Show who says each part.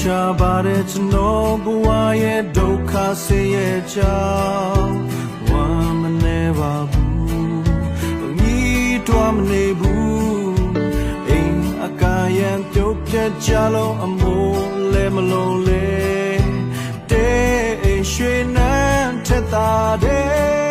Speaker 1: ချပါတဲ့ကျွန်တော်ဘဝရဲ့ဒုက္ခဆင်းရဲကြောင့်ဝမ်းမနေပါဘူးညီတော်မနေဘူးအိမ်အကာယံပြုတ်ပြတ်ကြလို့အမိုးလဲမလုံးလဲတဲ့ရွှေနန်းထက်သာတဲ့